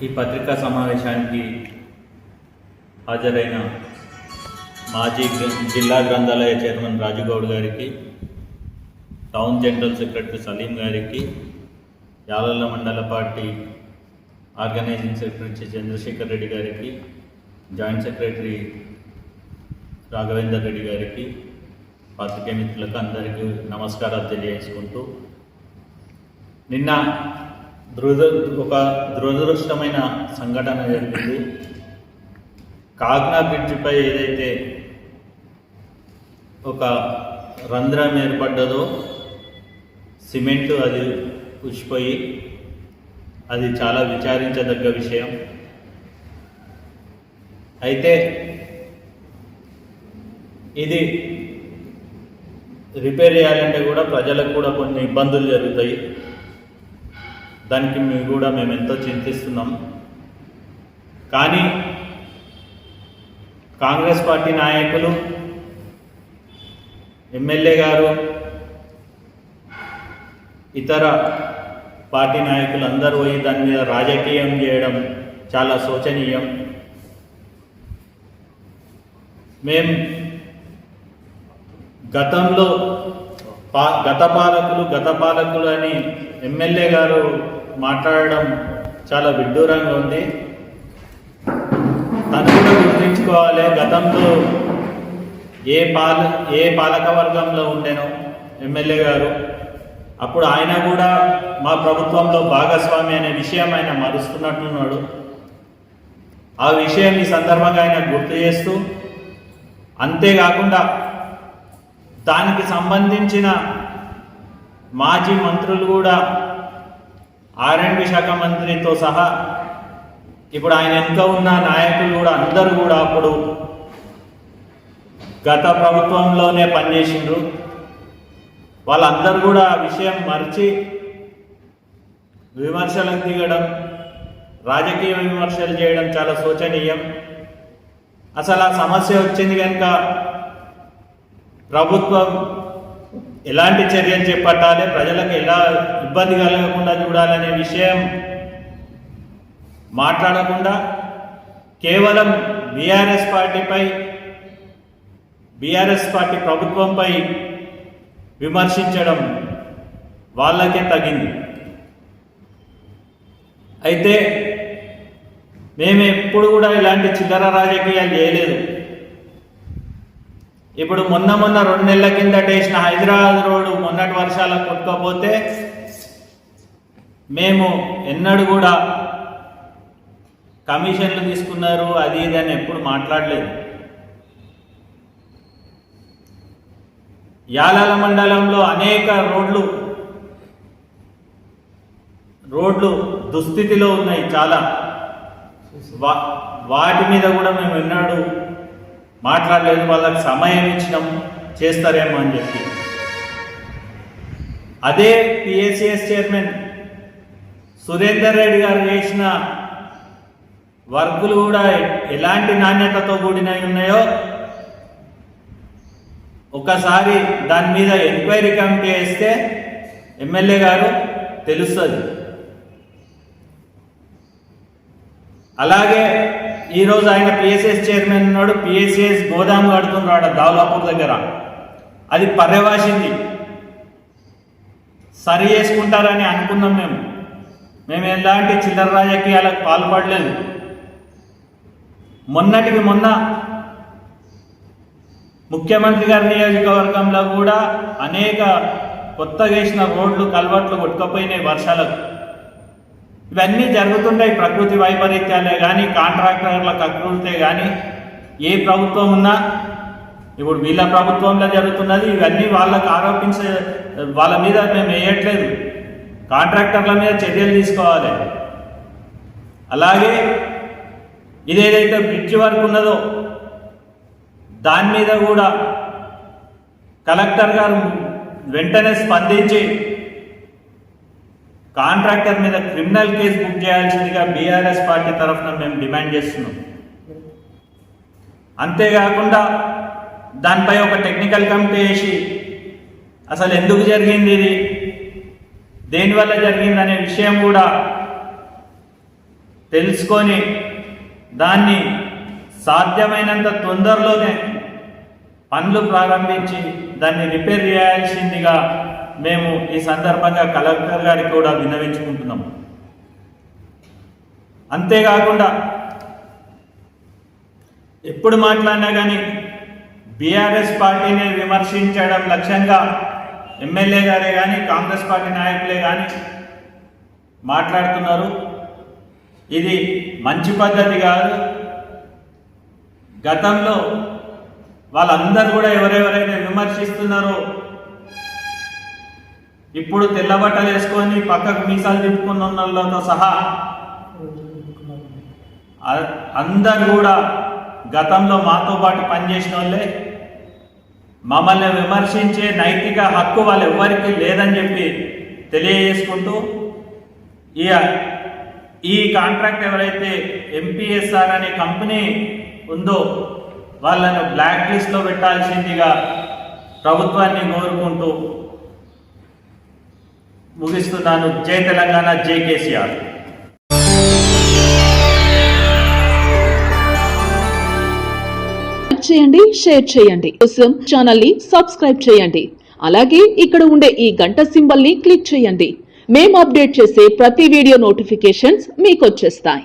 ఈ పత్రికా సమావేశానికి హాజరైన మాజీ జిల్లా గ్రంథాలయ చైర్మన్ రాజుగౌడ్ గారికి టౌన్ జనరల్ సెక్రటరీ సలీం గారికి యాలల్ల మండల party organizing secretary Chandrashekar Reddy గారికి జాయింట్ సెక్రటరీ రాఘవేందర్ రెడ్డి గారికి పత్రికా మిత్రులకు అందరికీ నమస్కారాలు తెలియజేసుకుంటూ నిన్న దురద ఒక దురదృష్టమైన సంఘటన జరిగింది. కాగ్నా బ్రిడ్జిపై ఏదైతే ఒక రంధ్రం ఏర్పడ్డదో సిమెంట్ అది పుచ్చిపోయి అది చాలా విచారించదగ్గ విషయం. అయితే ఇది రిపేర్ చేయాలంటే కూడా ప్రజలకు కూడా కొన్ని ఇబ్బందులు జరుగుతాయి. దానికి మేము కూడా మేము ఎంతో చింతిస్తున్నాం. కానీ కాంగ్రెస్ పార్టీ నాయకులు ఎమ్మెల్యే గారు ఇతర పార్టీ నాయకులు అందరూ పోయి దాని మీద రాజకీయం చేయడం చాలా శోచనీయం. మేం గతంలో పా గత పాలకులు గత పాలకులు అని ఎమ్మెల్యే గారు మాట్లాడడం చాలా విడ్డూరంగా ఉంది. తను కూడా గుర్తించుకోవాలి గతంలో ఏ పాల ఏ పాలకవర్గంలో ఉండేను ఉండేనో ఎమ్మెల్యే గారు. అప్పుడు ఆయన కూడా మా ప్రభుత్వంలో భాగస్వామి అనే విషయం ఆయన మరుస్తున్నట్టున్నాడు. ఆ విషయం ఈ సందర్భంగా ఆయన గుర్తు చేస్తూ అంతేకాకుండా దానికి సంబంధించిన మాజీ మంత్రులు కూడా ఆర్ఎండ్బి శాఖ మంత్రితో సహా ఇప్పుడు ఆయన వెనుక ఉన్న నాయకులు కూడా అందరూ కూడా అప్పుడు గత ప్రభుత్వంలోనే పనిచేసిండ్రు. వాళ్ళందరూ కూడా ఆ విషయం మర్చి విమర్శలకు దిగడం రాజకీయ విమర్శలు చేయడం చాలా శోచనీయం. అసలు ఆ సమస్య వచ్చింది కనుక ప్రభుత్వం ఎలాంటి చర్యలు చేపట్టాలి? ప్రజలకు ఎలా ఇబ్బంది కలగకుండా చూడాలనే విషయం మాట్లాడకుండా కేవలం బీఆర్ఎస్ పార్టీపై బీఆర్ఎస్ పార్టీ ప్రభుత్వంపై విమర్శించడం వాళ్ళకే తగింది. అయితే మేము ఎప్పుడు కూడా ఇలాంటి చిల్లర రాజకీయాలు చేయలేదు. ఇప్పుడు మొన్న మొన్న రెండు నెలల కిందట వేసిన హైదరాబాద్ రోడ్డు మొన్నటి వర్షాలకు కొట్టుకోపోతే మేము ఎన్నడూ కూడా కమిషన్లు తీసుకున్నారు అది ఇది అని ఎప్పుడు మాట్లాడలేదు. యాలాల మండలంలో అనేక రోడ్లు రోడ్లు దుస్థితిలో ఉన్నాయి చాలా. వా వాటి మీద కూడా మేము ఎన్నడూ మాట్లాడలేదు వాళ్ళకి సమయం ఇచ్చినాం చేస్తారేమో అని చెప్పి. అదే పిఎస్సిఎస్ చైర్మన్ సురేందర్ రెడ్డి గారు చేసిన వర్కులు కూడా ఎలాంటి నాణ్యతతో కూడినవి ఉన్నాయో ఒకసారి దాని మీద ఎంక్వైరీ కమిటీ వేస్తే ఎమ్మెల్యే గారు తెలుస్తుంది. అలాగే ఈరోజు ఆయన పిఎస్ఎస్ చైర్మన్ ఉన్నాడు. పిఎస్సిఎస్ గోదాం కడుతున్నాడు దావులాపూర్ దగ్గర. అది పర్యవాసింది. సరి చేసుకుంటారని అనుకున్నాం మేము. మేము ఎలాంటి చిల్లర రాజకీయాలకు పాల్పడలేదు. మొన్నటికి మొన్న ముఖ్యమంత్రి గారి నియోజకవర్గంలో కూడా అనేక కొత్త వేసిన రోడ్లు కల్వర్ట్లు కొట్టుకపోయినాయి వర్షాలకు. ఇవన్నీ జరుగుతుంటాయి ప్రకృతి వైపరీత్యాలే కానీ కాంట్రాక్టర్ల కకృతే కానీ ఏ ప్రభుత్వం ఉన్నా ఇప్పుడు వీళ్ళ ప్రభుత్వంలో జరుగుతున్నది ఇవన్నీ వాళ్ళకు ఆరోపించే వాళ్ళ మీద మేము వేయట్లేదు. కాంట్రాక్టర్ల మీద చర్యలు తీసుకోవాలి. అలాగే ఇదేదైతే బ్రిడ్జ్ వర్క్ ఉన్నదో దాని మీద కూడా కలెక్టర్ గారు వెంటనే స్పందించి కాంట్రాక్టర్ మీద క్రిమినల్ కేసు బుక్ చేయాల్సిందిగా బీఆర్ఎస్ పార్టీ తరఫున మేము డిమాండ్ చేస్తున్నాం. అంతేకాకుండా దానిపై ఒక టెక్నికల్ కమిటీ వేసి అసలు ఎందుకు జరిగింది ఇది? దేనివల్ల జరిగింది అనే విషయం కూడా తెలుసుకొని దాన్ని సాధ్యమైనంత తొందరలోనే పనులు ప్రారంభించి దాన్ని రిపేర్ చేయాల్సిందిగా మేము ఈ సందర్భంగా కలెక్టర్ గారికి కూడా విన్నవించుకుంటున్నాం. అంతేకాకుండా ఎప్పుడు మాట్లాడినా కానీ బీఆర్ఎస్ పార్టీని విమర్శించడం లక్ష్యంగా ఎమ్మెల్యే గారే కానీ కాంగ్రెస్ పార్టీ నాయకులే కానీ మాట్లాడుతున్నారు. ఇది మంచి పద్ధతి కాదు. గతంలో వాళ్ళందరూ కూడా ఎవరెవరైతే విమర్శిస్తున్నారో ఇప్పుడు తెల్లబట్టలు వేసుకొని పక్కకు మీసాలు తిప్పుకున్న వాళ్ళతో సహా అందరు కూడా గతంలో మాతో పాటు పనిచేసిన వాళ్ళే. మమ్మల్ని విమర్శించే నైతిక హక్కు వాళ్ళు ఎవ్వరికీ లేదని చెప్పి తెలియజేసుకుంటూ ఈ ఈ కాంట్రాక్ట్ ఎవరైతే ఎంపీఎస్ఆర్ అనే కంపెనీ ఉందో వాళ్ళను బ్లాక్ లిస్ట్లో పెట్టాల్సిందిగా ప్రభుత్వాన్ని కోరుకుంటూ ముగిస్తున్నాను జై తెలంగాణ జై కేసీఆర్. చేయండి షేర్ చేయండి. కోసం ఛానల్ని సబ్స్క్రైబ్ చేయండి. అలాగే ఇక్కడ ఉండే ఈ గంట సింబల్ని క్లిక్ చేయండి. మేము అప్డేట్ చేసే ప్రతి వీడియో నోటిఫికేషన్స్ మీకు వచ్చేస్తాయి.